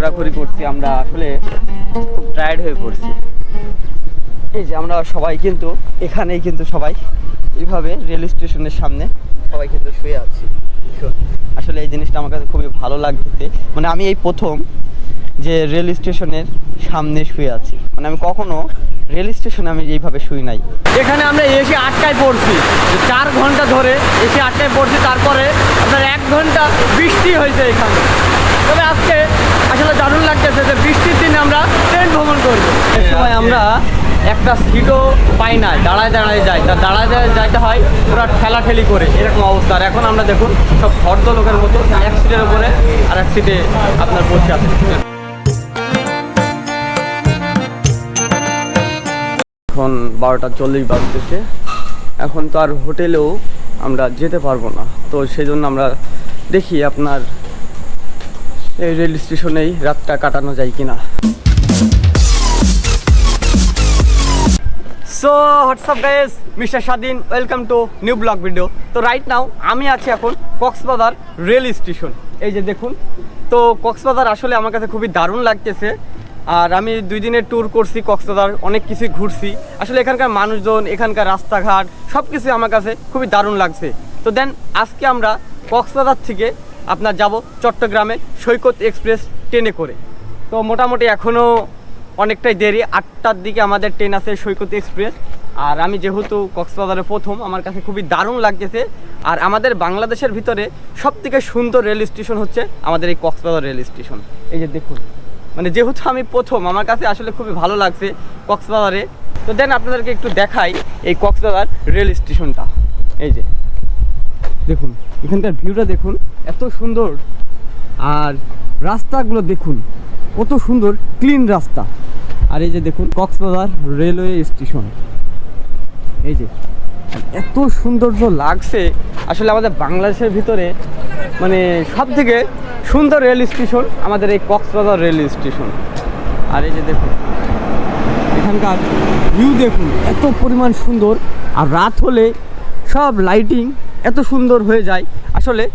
ঘোরাঘুরি করছি, আমরা আসলে খুব টায়ার্ড হয়ে পড়ছি। এই যে আমরা সবাই কিন্তু, এখানেই কিন্তু সবাই, এইভাবে রেল স্টেশনের সামনে সবাই কিন্তু শুয়ে আছি। আসলে এই জিনিসটা আমার কাছে খুবই ভালো লাগতেছে। মানে আমি এই প্রথম যে রেল স্টেশনের সামনে শুয়ে আছি। মানে আমি কখনো রেল স্টেশনে আমি এইভাবে শুই নাই। এখানে আমরা এসে আটকায় পড়ছি। চার ঘণ্টা ধরে এসে আটকায় পড়ছি, তারপরে আপনার এক ঘণ্টা বৃষ্টি হয়েছে এখানে। তবে আজকে আসলে দারুণ লাগতেছে যে বৃষ্টির দিনে আমরা ট্রেন ভ্রমণ করব। এই সময় আমরা একটা সিটও পাই না, দাঁড়ায় দাঁড়ায় যাই। তা দাঁড়ায় দাঁড়ায় যাইতে হয়, পুরো ঠেলাঠেলি করে। এরকম অবস্থা। আর এখন আমরা দেখুন, সব ফর্দ লোকের মতো এক সিটের উপরে আর এক সিটে আপনার বসে আছে এখন বারোটা চল্লিশ বাজতেছে। এখন তো আর হোটেলেও আমরা যেতে পারব না। তো সেই জন্য আমরা দেখি আপনার এই রেল স্টেশনেই রাতটা কাটানো যায় কিনা। So WhatsApp guys mister Swadhin welcome to new blog video তো রাইট নাও আমি আছি এখন কক্সবাজার রেল স্টেশন। এই যে দেখুন, তো কক্সবাজার আসলে আমার কাছে খুবই দারুণ লাগতেছে। আর আমি দুই দিনের ট্যুর করছি কক্সবাজার, অনেক কিছুই ঘুরছি। আসলে এখানকার মানুষজন, এখানকার রাস্তাঘাট সব কিছু আমার কাছে খুবই দারুণ লাগছে। তো দেন আজকে আমরা কক্সবাজার থেকে আপনার যাব চট্টগ্রামে সৈকত এক্সপ্রেস ট্রেনে করে। তো মোটামুটি এখনও অনেকটাই দেরি, আটটার দিকে আমাদের ট্রেন আছে সৈকত এক্সপ্রেস। আর আমি যেহেতু কক্সবাজারে প্রথম, আমার কাছে খুবই দারুণ লাগতেছে। আর আমাদের বাংলাদেশের ভিতরে সব থেকে সুন্দর রেল স্টেশন হচ্ছে আমাদের এই কক্সবাজার রেল স্টেশন। এই যে দেখুন মানে যেহেতু আমি প্রথম, আমার কাছে আসলে খুবই ভালো লাগছে কক্সবাজারে। তো দেন আপনাদেরকে একটু দেখাই এই কক্সবাজার রেল স্টেশনটা। এই যে, দেখুন, এখানকার ভিউটা দেখুন। এত সুন্দর। আর রাস্তাগুলো দেখুন, কত সুন্দর ক্লিন রাস্তা। আর এই যে দেখুন, কক্সবাজার রেলওয়ে স্টেশন। এই যে, এত সৌন্দর্য লাগছে। আসলে আমাদের বাংলাদেশের ভিতরে মানে সব থেকে সুন্দর রেল স্টেশন আমাদের এই কক্সবাজার রেল স্টেশন। আর এই যে দেখুন, এখানকার ভিউ দেখুন, এত পরিমাণ সুন্দর। আর রাত হলে সব লাইটিং এত সুন্দর হয়ে যায়। আসলে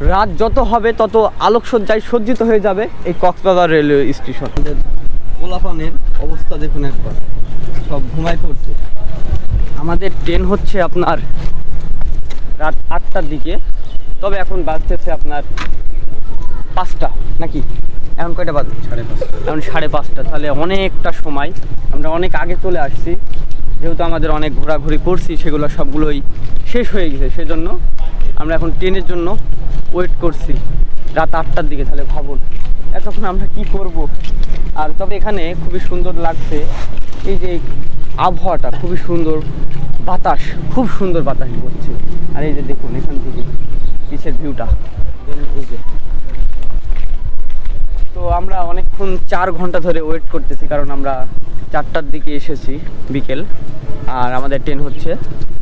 রাত যত হবে তত আলোকসজ্জায় সজ্জিত হয়ে যাবে এই কক্সবাজার রেলওয়ে স্টেশন। পোলাপানের অবস্থা দেখুন একবার। সব ঘুমায় পড়ছে। আমাদের ট্রেন হচ্ছে আপনার রাত আটটার দিকে তবে এখন বাজতেছে আপনার পাঁচটা নাকি? এখন কয়টা বাজে? সাড়ে পাঁচটা। এখন সাড়ে পাঁচটা তাহলে অনেকটা সময়। আমরা অনেক আগে চলে আসছি যেহেতু আমাদের অনেক ঘোরাঘুরি করছি সেগুলো সবগুলোই শেষ হয়ে গেছে সেজন্য আমরা এখন ট্রেনের জন্য ওয়েট করছি। রাত আটটার দিকে তাহলে ভাবুন, এতক্ষণ আমরা কি করব? আর তবে এখানে খুবই সুন্দর লাগছে, এই যে আবহাওয়াটা খুবই সুন্দর, বাতাস, খুব সুন্দর বাতাস করছে আর এই যে দেখুন, এখান থেকে পিছের ভিউটা তো আমরা অনেকক্ষণ চার ঘণ্টা ধরে ওয়েট করতেছি, কারণ আমরা চারটার দিকে এসেছি বিকেল, আর আমাদের ট্রেন হচ্ছে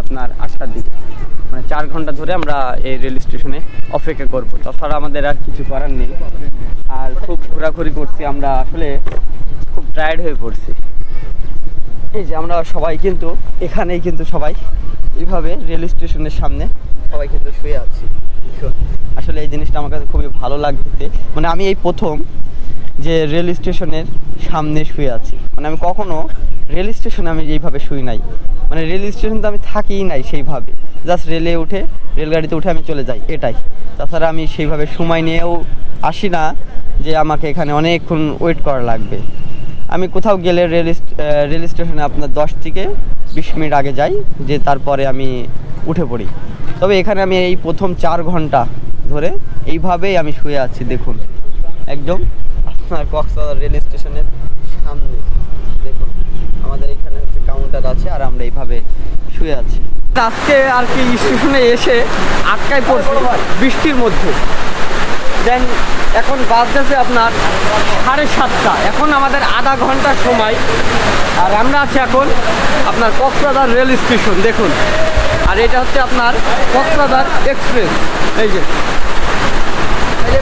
আপনার আটটার দিকে। মানে চার ঘণ্টা ধরে আমরা এই রেল স্টেশনে অপেক্ষা করব। তাছাড়া আমাদের আর কিছু করার নেই। আর খুব ঘোরাঘুরি করছি আমরা, আসলে খুব টায়ার্ড হয়ে পড়ছি। এই যে আমরা সবাই কিন্তু, এখানেই কিন্তু সবাই, এইভাবে রেল স্টেশনের সামনে সবাই কিন্তু শুয়ে আছি আসলে এই জিনিসটা আমার কাছে খুবই ভালো লাগতেছে। মানে আমি এই প্রথম যে রেল স্টেশনের সামনে শুয়ে আছি। মানে আমি কখনো রেল স্টেশনে আমি এইভাবে শুই নাই। মানে রেল স্টেশন তো আমি থাকিই নাই সেইভাবে। জাস্ট রেলে উঠে, রেলগাড়িতে উঠে আমি চলে যাই, এটাই। তাছাড়া আমি সেইভাবে সময় নিয়েও আসি না যে আমাকে এখানে অনেকক্ষণ ওয়েট করা লাগবে। আমি কোথাও গেলে রেল রেল স্টেশনে আপনার দশ থেকে বিশ মিনিট আগে যাই, যে তারপরে আমি উঠে পড়ি। তবে এখানে আমি এই প্রথম চার ঘণ্টা ধরে এইভাবেই আমি শুয়ে আছি, দেখুন। একদম আপনার কক্সবাজার রেল স্টেশনের সামনে। দেখুন, আমাদের এখানে হচ্ছে কাউন্টার আছে আর আমরা এইভাবে শুয়ে আছি। আজকে আর কি স্টেশনে এসে আটকায় পড়ছি বৃষ্টির মধ্যে। দেন এখন বাজতেছে আপনার সাড়ে সাতটা। এখন আমাদের আধা ঘণ্টার সময়। আর আমরা আছি এখন আপনার কক্সবাজার রেল স্টেশন, দেখুন। আর এটা হচ্ছে আপনার কক্সবাজার এক্সপ্রেস। এই যে।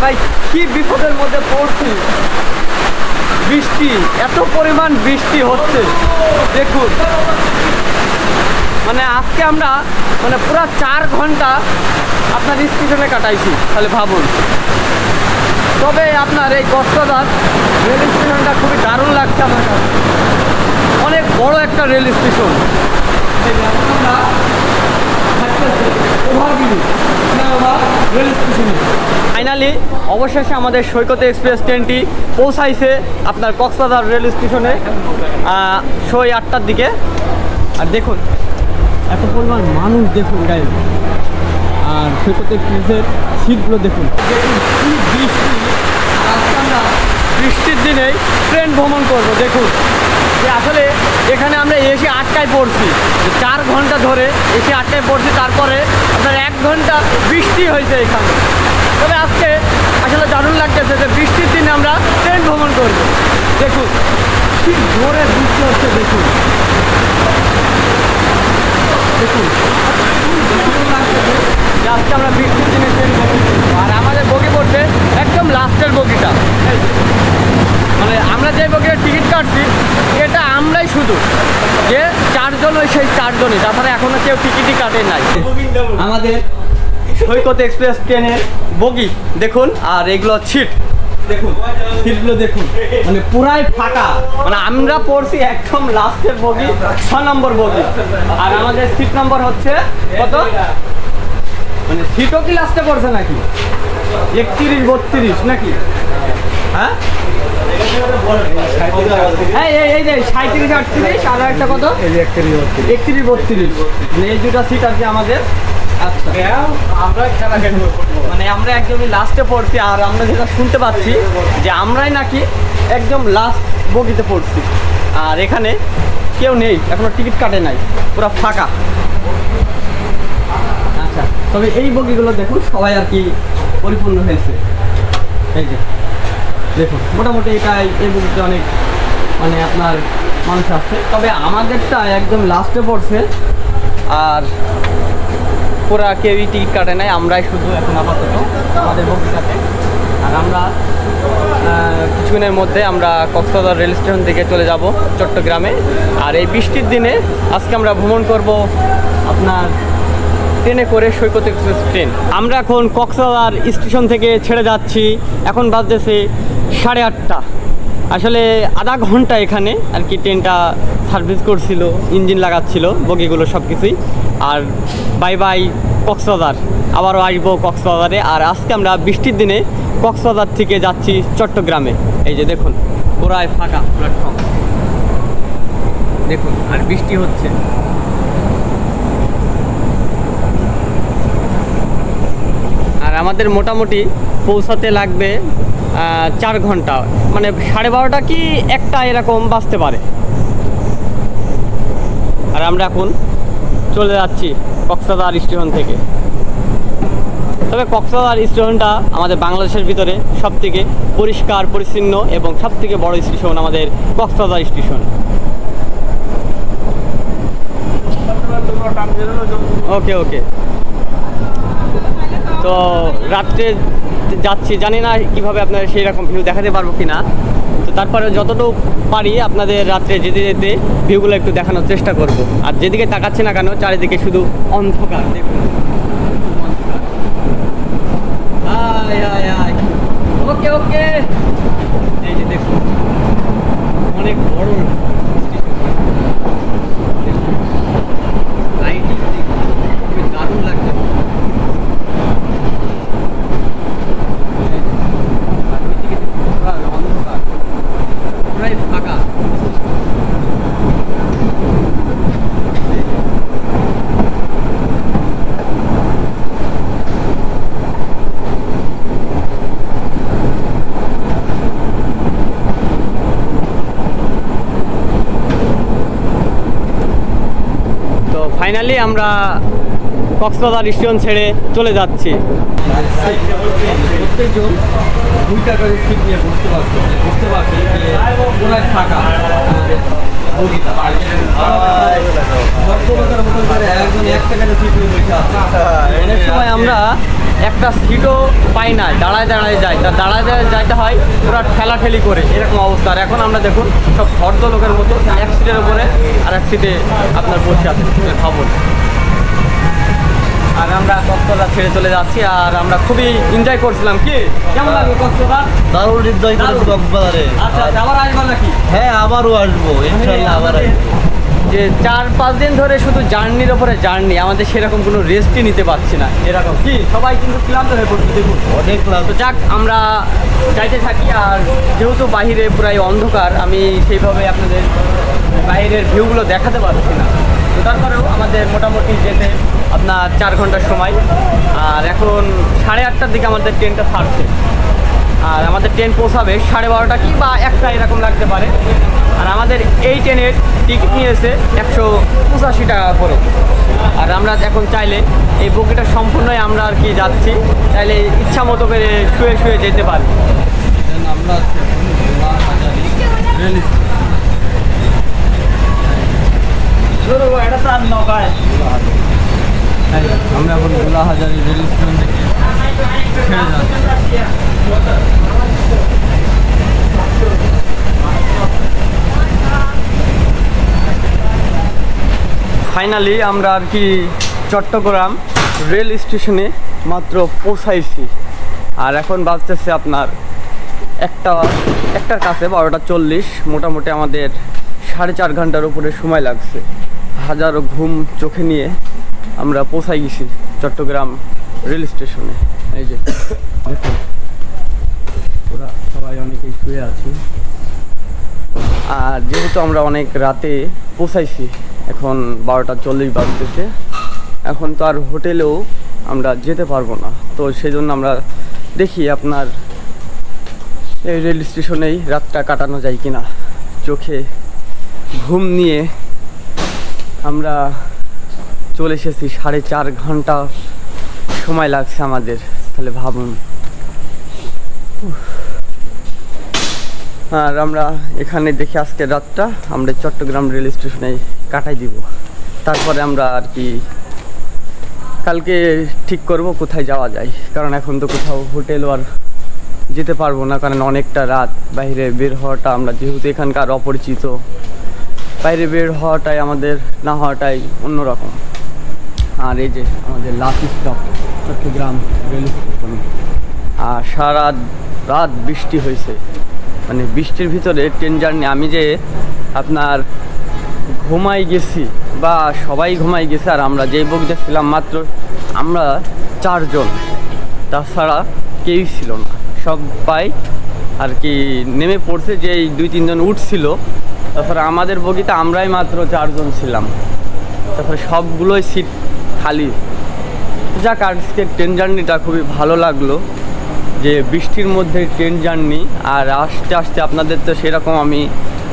ভাই, কি বিপদের মধ্যে পড়ছি। বৃষ্টি, এত পরিমাণ বৃষ্টি হচ্ছে। দেখুন। মানে আজকে আমরা মানে পুরো চার ঘণ্টা আপনার স্টেশনে কাটাইছি, তাহলে ভাবুন। তবে আপনার এই কক্সবাজার রেল স্টেশনটা খুবই দারুণ লাগছে আমার কাছে। অনেক বড় একটা রেল স্টেশন। ফাইনালি অবশেষে আমাদের সৈকত এক্সপ্রেস ট্রেনটি পৌঁছাইছে আপনার কক্সবাজার রেল স্টেশনে সই আটটার দিকে। আর দেখুন, এত পরিমাণ মানুষ দেখুন গাইজ আর সৈকত এক্সপ্রেসের সিটগুলো দেখুন। বৃষ্টি। বৃষ্টির দিনেই ট্রেন ভ্রমণ করব, দেখুন। যে আসলে এখানে আমরা এসে আটকায় পড়ছি। চার ঘণ্টা ধরে এসে আটকায় পড়ছি, তারপরে আপনার এক ঘণ্টা বৃষ্টি হয়েছে এখানে। তবে আজকে আসলে দারুণ লাগতেছে যে বৃষ্টির দিনে আমরা ট্রেন ভ্রমণ করব। দেখুন, কি জোরে বৃষ্টি হচ্ছে, দেখুন। দেখুন আজকে আমরা বৃষ্টির দিনে ট্রেন ভ্রমণ। আর আমাদের বগি পড়ছে একদম লাস্টের বগিটা এই যে। মানে আমরা যে বগির টিকিট কাটছি এটা শুধু যে চারজন ওই সেই চারজনই তাছাড়া এখনও কেউ টিকিটই কাটে নাই। আমাদের সৈকত এক্সপ্রেস ট্রেনের বগি দেখুন আর এগুলো ছিট দেখুন সিটগুলো দেখুন মানে পুরাই ফাঁকা। মানে আমরা পড়ছি একদম লাস্টের বগি ছ নম্বর বগি। আর আমাদের সিট নম্বর হচ্ছে কত? মানে সিটও কি লাস্টে পড়ছে নাকি? একত্রিশ বত্রিশ নাকি? হ্যাঁ? আর একটা মানে এই দুটো সিট আছে আমাদের। আচ্ছা। মানে আমরা একদমই লাস্টে পড়ছি আর আমরা যেটা শুনতে পাচ্ছি যে আমরাই নাকি একদম লাস্ট বগিতে পড়ছি। আর এখানে কেউ নেই, এখনও টিকিট কাটে নাই, পুরো ফাঁকা। আচ্ছা তবে এই বগিগুলো দেখুন, সবাই আর কি পরিপূর্ণ হয়েছে। এই যে। দেখুন, মোটামুটি এটাই এই বগিতে অনেক মানে আপনার মানুষ আসছে তবে আমাদেরটা একদম লাস্টে পড়ছে, আর পুরা কেউই টিকিট কাটে নাই, আমরাই শুধু এখন আপাতত আমাদের বগিটাতে। আর আমরা কিছুদিনের মধ্যে আমরা কক্সবাজার রেল স্টেশন থেকে চলে যাব চট্টগ্রামে। আর এই বৃষ্টির দিনে আজকে আমরা ভ্রমণ করব আপনার ট্রেনে করে সৈকত এক্সপ্রেস ট্রেন। আমরা এখন কক্সবাজার স্টেশন থেকে ছেড়ে যাচ্ছি। এখন বাজতেছে সাড়ে আটটা। আসলে আধা ঘণ্টা এখানে আর কি ট্রেনটা সার্ভিস করছিল, ইঞ্জিন লাগাচ্ছিল, বগিগুলো সব কিছুই আর বাই বাই কক্সবাজার। আবারও আসব কক্সবাজারে। আর আজকে আমরা বৃষ্টির দিনে কক্সবাজার থেকে যাচ্ছি চট্টগ্রামে। এই যে দেখুন পুরাই ফাঁকা প্ল্যাটফর্ম দেখুন, আর বৃষ্টি হচ্ছে। আমাদের মোটামুটি পৌঁছাতে লাগবে চার ঘণ্টা। মানে সাড়ে বারোটা কি একটা এরকম বাজতে পারে। আর আমরা এখন চলে যাচ্ছি কক্সবাজার স্টেশন থেকে। তবে কক্সবাজার স্টেশনটা আমাদের বাংলাদেশের ভিতরে সব থেকে পরিষ্কার, পরিচ্ছন্ন এবং সব থেকে বড় স্টেশন আমাদের কক্সবাজার স্টেশন। ওকে ওকে। তো রাত্রে যাচ্ছি, জানি না কীভাবে আপনাদের সেই রকম ভিউ দেখাতে পারব কি না তো তারপরে যতটুকু পারি আপনাদের রাত্রে যেতে যেতে ভিউগুলো একটু দেখানোর চেষ্টা করব। আর যেদিকে তাকাচ্ছি না কেন, চারিদিকে শুধু অন্ধকার দেখুন ওকে ওকে এই যে দেখুন অনেক বড় লাইটিং খুবই দারুণ লাগছে আর ওইদিকে দেখুন পুরা অন্ধকার পুরাই ফাঁকা তো ফাইনালি আমরা কক্সবাজার স্টেশন ছেড়ে চলে যাচ্ছি বগিটা। আছে। অনেক সময় আমরা একটা সিটও পাই না দাঁড়ায় দাঁড়ায় যাই। তা দাঁড়ায় দাঁড়ায় যাইতে হয় পুরো ঠেলাঠেলি করে এরকম অবস্থা। আর এখন আমরা দেখুন সব ভদ্র লোকের মতো এক সিটের উপরে আর এক সিটে আপনার বসে আছে ভাবুন। আর আমরা কক্সবাজার ছেড়ে চলে যাচ্ছি আর আমরা খুবই এনজয় করছিলাম কি? কেমন লাগল কক্সবাজার? দারুণ এনজয় করেছি কক্সবাজারে। আচ্ছা আচ্ছা আবার আসবেন নাকি? হ্যাঁ আবারও আসব ইনশাল্লাহ আবার আসব। যে চার পাঁচ দিন ধরে শুধু জার্নির ওপরে জার্নি আমাদের সেরকম কোনো রেস্টই নিতে পারছি না এরকম। কি সবাই কিন্তু ক্লান্ত হয়ে পড়ছে দেখুন। অনেক ক্লান্ত। যাক আমরা যাইতে থাকি আর যেহেতু বাইরে প্রায় অন্ধকার আমি সেইভাবে আপনাদের বাইরের ভিউগুলো দেখাতে পারছি না। তো তারপরেও আমাদের মোটামুটি যেতে আপনার চার ঘণ্টার সময় আর এখন সাড়ে আটটার দিকে আমাদের ট্রেনটা ছাড়ছে। আর আমাদের ট্রেন পৌঁছাবে সাড়ে বারোটা কি বা একটা এরকম লাগতে পারে। আমাদের এই ট্রেনের টিকিট নিয়েছে একশো পঁচাশি টাকা করে। আর আমরা এখন চাইলে এই বগিটা সম্পূর্ণই আমরা আর কি যাচ্ছি। চাইলে ইচ্ছা মতো করে শুয়ে শুয়ে যেতে পারি। আমরা এখন রেল স্টেশন থেকে ছেড়ে যাচ্ছি। ফাইনালি আমরা আর কি চট্টগ্রাম রেল স্টেশনে মাত্র পৌঁছাইছি। আর এখন বাজতেছে আপনার একটা, একটার কাছে বারোটা চল্লিশ, মোটামুটি আমাদের সাড়ে চার ঘণ্টার উপরে সময় লাগছে। হাজারো ঘুম চোখে নিয়ে আমরা পৌঁছাই গেছি চট্টগ্রাম রেল স্টেশনে। এই যে ওরা সবাই অনেকেই শুয়ে আছি। আর যেহেতু আমরা অনেক রাতে পৌঁছাইছি এখন বারোটা চল্লিশ বাজতেছে। এখন তো আর হোটেলেও আমরা যেতে পারব না। তো সেই জন্য আমরা দেখি আপনার এই রেল স্টেশনেই রাতটা কাটানো যায় কি না চোখে ঘুম নিয়ে আমরা চলে এসেছি, সাড়ে চার ঘণ্টা সময় লাগছে আমাদের। তাহলে ভাবুন। আর আমরা এখানে দেখি আজকে রাতটা। আমরা চট্টগ্রাম রেল স্টেশনে কাটাই দিব। তারপরে আমরা আর কি কালকে ঠিক করব কোথায় যাওয়া যায়। কারণ এখন তো কোথাও হোটেল আর যেতে পারব না, কারণ অনেকটা রাত। বাইরে বের হওয়াটা আমরা যেহেতু এখানকার অপরিচিত, বাইরে বের হওয়াটাই আমাদের, না হওয়াটাই অন্যরকম। আর এই যে আমাদের last stop Chattogram rail station আর সারা রাত বৃষ্টি হয়েছে। মানে বৃষ্টির ভিতরে ট্রেন জার্নি, আমি যে আপনার ঘুমাই গেছি বা সবাই ঘুমাই গেছে আর আমরা যেই বগিতে ছিলাম মাত্র আমরা চারজন। তাছাড়া কেউই ছিল না। সবাই আর কি নেমে পড়ছে যে দুই তিনজন উঠছিল। তাছাড়া আমাদের বগিতে আমরাই মাত্র চারজন ছিলাম। তারপরে সবগুলোই সিট খালি। যাক, আজকে ট্রেন জার্নিটা খুবই ভালো লাগল যে বৃষ্টির মধ্যে ট্রেন জার্নি আর আস্তে আস্তে আপনাদের তো সেরকম আমি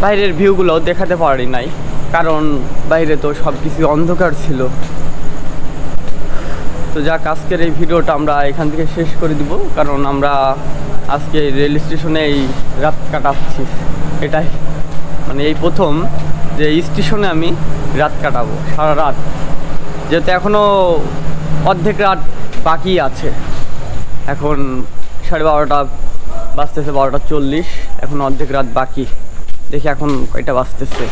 বাইরের ভিউগুলো দেখাতে পারি নাই। কারণ বাইরে তো সব কিছু অন্ধকার ছিল। তো যাক, আজকের এই ভিডিওটা আমরা এখান থেকে শেষ করে দিব, কারণ আমরা আজকে রেল স্টেশনে এই রাত কাটাচ্ছি। এটাই। মানে এই প্রথম যে স্টেশনে আমি রাত কাটাবো, সারা রাত। যেহেতু এখনও অর্ধেক রাত বাকি আছে। এখন সাড়ে বারোটা বাজতেছে, বারোটা চল্লিশ। এখন অর্ধেক রাত বাকি। দেখি এখন কয়টা বাজতেছে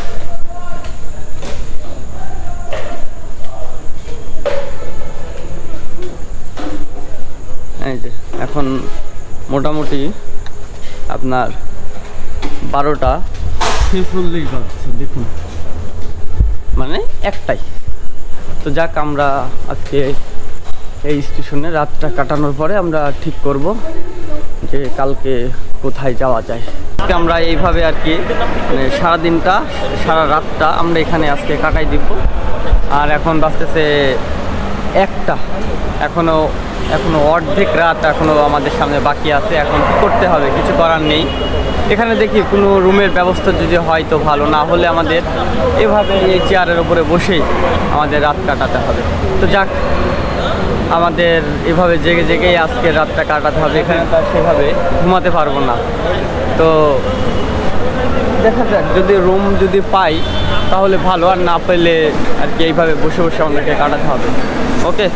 এই যে এখন মোটামুটি আপনার বারোটা ছেচল্লিশ বাজছে দেখুন। মানে একটাই। তো যাক আমরা আজকে এই স্টেশনে রাতটা কাটানোর পরে আমরা ঠিক করব যে কালকে কোথায় যাওয়া যায়। আজকে আমরা এইভাবে আর কি মানে সারাদিনটা সারা রাতটা আমরা এখানে আজকে কাটাই দিব। আর এখন বাজতেছে একটা। এখনও এখনও অর্ধেক রাত এখনও আমাদের সামনে বাকি আছে। এখন করতে হবে, কিছু করার নেই। এখানে দেখি কোনো রুমের ব্যবস্থা যদি হয় তো ভালো, না হলে আমাদের এভাবে এই চেয়ারের উপরে বসেই আমাদের রাত কাটাতে হবে। তো যাক, আমাদের এভাবে জেগে জেগেই আজকে রাতটা কাটাতে হবে। এখানে তো সেভাবে ঘুমাতে পারব না। তো দেখা যাক, যদি রুম যদি পাই তাহলে ভালো আর না পেলে আর কি এইভাবে বসে বসে আমাদেরকে কাটাতে হবে। ওকে।